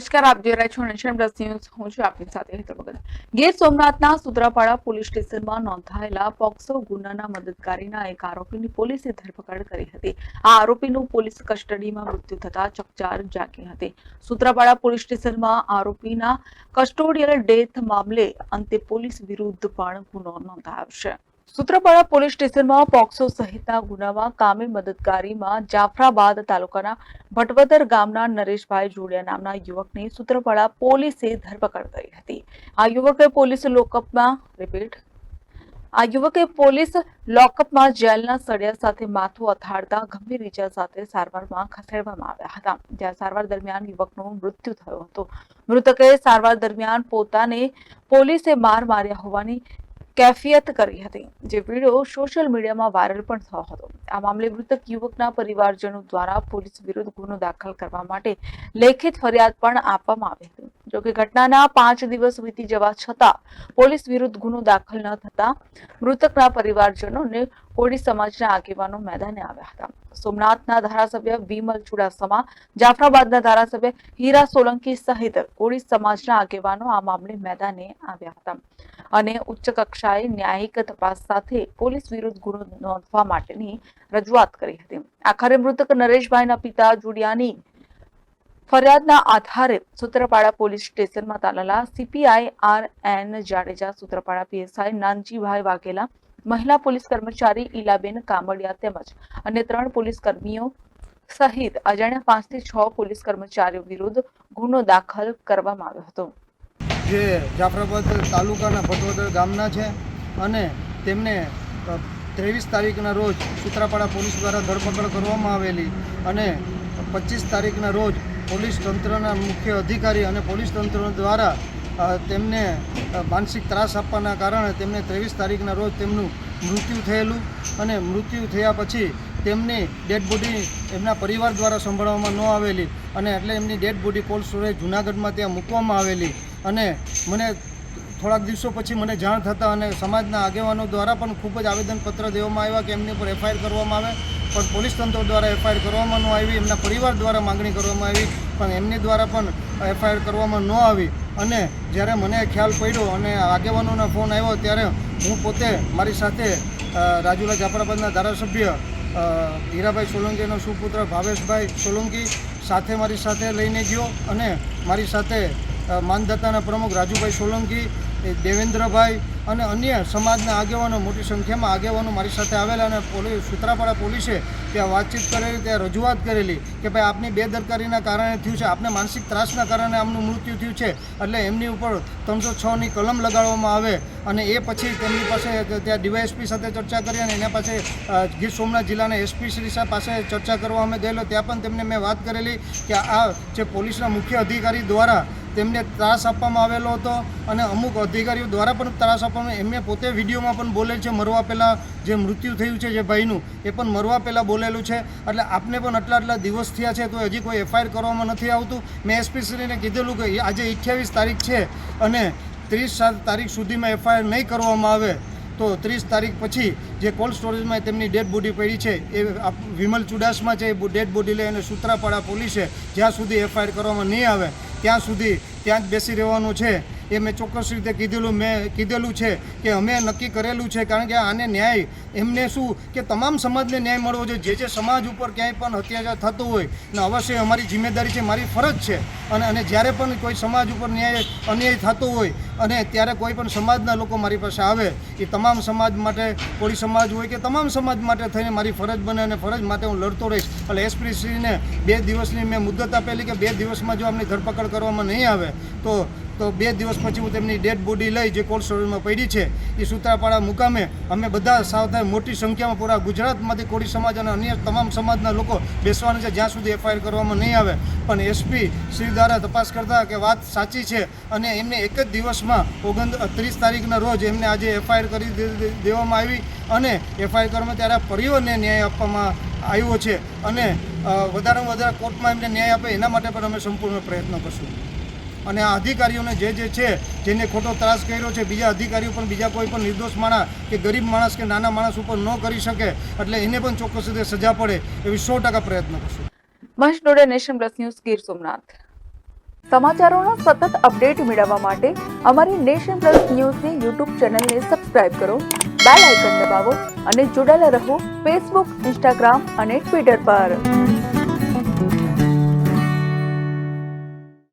નમસ્કાર, આપ જોઈ રહ્યા છો નેશન પ્લસ ન્યૂઝ. હું છું આપની સાથે હેતર ભગત ગીર સોમનાથના સુત્રાપાડા પોલીસ સ્ટેશનમાં નોંધાયેલા પોક્સો ગુનાના મદદકારીના એક આરોપીની પોલીસે ધરપકડ કરી હતી. આ આરોપીનું પોલીસ કસ્ટડીમાં મૃત્યુ થતા ચકચાર જાગી હતી. સુત્રાપાડા પોલીસ સ્ટેશનમાં આરોપીના કસ્ટોડિયલ ડેથ મામલે અંતે પોલીસ વિરુદ્ધ પણ ગુનો નોંધાયો છે. સૂત્રાપાડા પોલીસ સ્ટેશનમાં પોક્સો સહિતના ગુનામાં કામે મદદગારીમાં જાફરાબાદ તાલુકાના ભટવદર ગામના નરેશભાઈ જોડિયા નામના યુવકની સૂત્રાપાડા પોલીસે ધરપકડ કરી હતી. આ યુવકે પોલીસ લોકઅપમાં રિપીટ આ યુવકે પોલીસ લોકઅપમાં જેલના સળિયા સાથે માથું અથાડતા ગંભીર ઇજા સાથે સારવારમાં ખસેડવામાં આવ્યા હતા. જ્યાં સારવાર દરમિયાન યુવકનું મૃત્યુ થયું હતું. મૃતકે સારવાર દરમિયાન પોતાને પોલીસે માર માર્યા હોવાની કેફિયત કરી હતી. જે વીડિયો સોશિયલ મીડિયામાં વાયરલ પણ થયો હતો. આ મામલે મૃતક યુવકના પરિવારજનો દ્વારા પોલીસ વિરુદ્ધ ગુનો દાખલ કરવા માટે લેખિત ફરિયાદ પણ આપવામાં આવી હતી. જોકે ઘટનાના પાંચ દિવસ વીતી જવા છતાં પોલીસ વિરુદ્ધ ગુનો દાખલ ન થતા મૃતકના પરિવારજનોને કોળી સમાજના આગેવાનો મેદાને આવ્યા હતા. સોમનાથના ધારાસભ્ય વિમલ ચુડાસમા, જાફરાબાદના ધારાસભ્ય હીરા સોલંકી સહિત કોળી સમાજના આગેવાનો આ મામલે મેદાને આવ્યા હતા. અને ઉચ્ચ કક્ષાએ ન્યાયિક તપાસ સાથે પોલીસ વિરુદ્ધ ગુનો નોંધવા માટેની રજૂઆત કરી હતી. આખરે મૃતક નરેશભાઈના પિતા જુડિયાની ફરિયાદના આધારે સૂત્રપાડા પોલીસ સ્ટેશનમાં Talala CPI R N Jadeja, Sutrapada PSI Nanjibhai Vaghela, મહિલા પોલીસ કર્મચારી ઈલાબેન કામડિયા તેમજ અન્ય ત્રણ પોલીસ કર્મીઓ સહિત અજાણ્યા પાંચથી છ પોલીસ કર્મચારીઓ વિરુદ્ધ ગુનો દાખલ કરવામાં આવ્યો હતો. જે જાફરાબાદ તાલુકાના ભટવદર ગામના છે અને તેમને ત્રેવીસ તારીખના રોજ સુત્રાપાડા પોલીસ દ્વારા ધરપકડ કરવામાં આવેલી અને પચીસ તારીખના રોજ પોલીસ તંત્રના મુખ્ય અધિકારી અને પોલીસ તંત્ર દ્વારા તેમને માનસિક ત્રાસ આપવાના કારણે તેમને ત્રેવીસ તારીખના રોજ તેમનું મૃત્યુ થયેલું અને મૃત્યુ થયા પછી તેમની ડેડ બોડી એમના પરિવાર દ્વારા સંભાળવામાં ન આવેલી અને એટલે એમની ડેડ બોડી કોલ્ડ સ્ટોરેજ જુનાગઢમાં ત્યાં મૂકવામાં આવેલી. અને મને થોડાક દિવસો પછી મને જાણ થતાં અને સમાજના આગેવાનો દ્વારા પણ ખૂબ જ આવેદનપત્ર દેવામાં આવ્યા કે એમની ઉપર એફઆઈઆર કરવામાં આવે. પણ પોલીસ તંત્ર દ્વારા એફઆઈઆર કરવામાં ન આવી, એમના પરિવાર દ્વારા માગણી કરવામાં આવી, પણ એમની દ્વારા પણ એફઆઈઆર કરવામાં ન આવી. અને જ્યારે મને ખ્યાલ પડ્યો અને આગેવાનોનો ફોન આવ્યો, ત્યારે હું પોતે મારી સાથે રાજુલા જાફરાબાદના ધારાસભ્ય હીરાભાઈ સોલંકીનો સુપુત્ર ભાવેશભાઈ સોલંકી સાથે મારી સાથે લઈને ગયો અને મારી સાથે માનદત્તાના પ્રમુખ રાજુભાઈ સોલંકી દેવેન્દ્રભાઈ અને અન્ય સમાજના આગેવાનો, મોટી સંખ્યામાં આગેવાનો મારી સાથે આવેલા અને પોલીસ સુત્રાપાડા પોલીસે ત્યાં વાતચીત કરેલી, ત્યાં રજૂઆત કરેલી કે ભાઈ આપની બેદરકારીના કારણે થયું છે, આપને માનસિક ત્રાસના કારણે આમનું મૃત્યુ થયું છે, એટલે એમની ઉપર ત્રણસો છની કલમ લગાડવામાં આવે અને એ પછી તેમની પાસે ત્યાં ડીવાયએસપી સાથે ચર્ચા કરી અને એના પાસે ગીર સોમનાથ જિલ્લાના એસપી શ્રી પાસે ચર્ચા કરવા અમે ગયેલો. ત્યાં પણ તેમને મેં વાત કરેલી કે આ જે પોલીસના મુખ્ય અધિકારી દ્વારા તેમને ત્રાસ આપવામાં આવેલો હતો અને અમુક અધિકારીઓ દ્વારા પણ ત્રાસ આપવામાં એમને પોતે વિડીયોમાં પણ બોલેલ છે, મરવા પહેલાં જે મૃત્યુ થયું છે જે ભાઈનું, એ પણ મરવા પહેલાં બોલેલું છે. એટલે આપને પણ આટલા આટલા દિવસ થયા છે, તો હજી કોઈ એફઆઈઆર કરવામાં નથી આવતું. મેં એસપીસીને કીધેલું કે આજે અઠ્યાવીસ તારીખ છે અને ત્રીસ સાત તારીખ સુધીમાં એફઆઈઆર નહીં કરવામાં આવે, તો ત્રીસ તારીખ પછી જે કોલ્ડ સ્ટોરેજમાં તેમની ડેડ બોડી પડી છે, એ વિમલ ચુડાસમાં છે, એ ડેડ બોડી લઈ અને સૂત્રાપાડા પોલીસે જ્યાં સુધી એફઆઈઆર કરવામાં નહીં આવે ત્યાં સુધી ત્યાં જ બેસી રહેવાનું છે. એ મેં ચોક્કસ રીતે કીધેલું, મેં કીધેલું છે કે અમે નક્કી કરેલું છે કારણ કે આને ન્યાય, એમને શું કે તમામ સમાજને ન્યાય મળવો જોઈએ. જે જે સમાજ ઉપર ક્યાંય પણ અત્યાચાર થતો હોય ને અવશ્ય અમારી જિમ્મેદારી છે, મારી ફરજ છે. અને અને જ્યારે પણ કોઈ સમાજ ઉપર ન્યાય, અન્યાય થતો હોય અને ત્યારે કોઈ પણ સમાજના લોકો મારી પાસે આવે, એ તમામ સમાજ માટે, કોળી સમાજ હોય કે તમામ સમાજ માટે થઈને મારી ફરજ બને અને ફરજ માટે હું લડતો રહીશ. એટલે એસપીસીને બે દિવસની મેં મુદ્દત આપેલી કે બે દિવસમાં જો અમને ધરપકડ કરવામાં નહીં આવે, તો તો બે દિવસ પછી હું તેમની ડેડ બોડી લઈ જે કોલ્ડ સ્ટોરેજમાં પડી છે, એ સુત્રાપાડા મુકામે અમે બધા સાવધાન મોટી સંખ્યામાં પૂરા ગુજરાતમાંથી કોળી સમાજ અને અન્ય તમામ સમાજના લોકો બેસવાના છે, જ્યાં સુધી એફઆઈઆર કરવામાં નહીં આવે. પણ એસપી શ્રી દ્વારા તપાસ કરતા કે વાત સાચી છે અને એમને એક જ દિવસમાં ઓગણ ત્રીસ તારીખના રોજ એમને આજે એફઆઈઆર કરી દેવામાં આવી અને એફઆઈઆર કરવામાં ત્યારે પરિવારને ન્યાય આપવામાં આવ્યો છે અને વધારેમાં વધારે કોર્ટમાં એમને ન્યાય આપે એના માટે પણ અમે સંપૂર્ણ પ્રયત્ન કરશું. અને આ અધિકારીઓને જે જે છે, જેને ખોટો ત્રાસ કર્યો છે, બીજા અધિકારીઓ પણ, બીજા કોઈ પણ નિર્દોષ માણસ કે ગરીબ માણસ કે નાના માણસ ઉપર ન કરી શકે, એટલે એને પણ ચોક્કસ રીતે સજા પડે એવી સો ટકા પ્રયત્ન કરશું. Mahesh Dode nation plus news Gir Somnath. સમાચારોનો સતત અપડેટ મેળવવા માટે અમારી નેશન પ્લસ ન્યૂઝની યુટ્યુબ ચેનલને સબસ્ક્રાઇબ કરો, બેલ આઇકન દબાવો અને જોડાયેલા રહો ફેસબુક, ઇન્સ્ટાગ્રામ અને ટ્વિટર પર.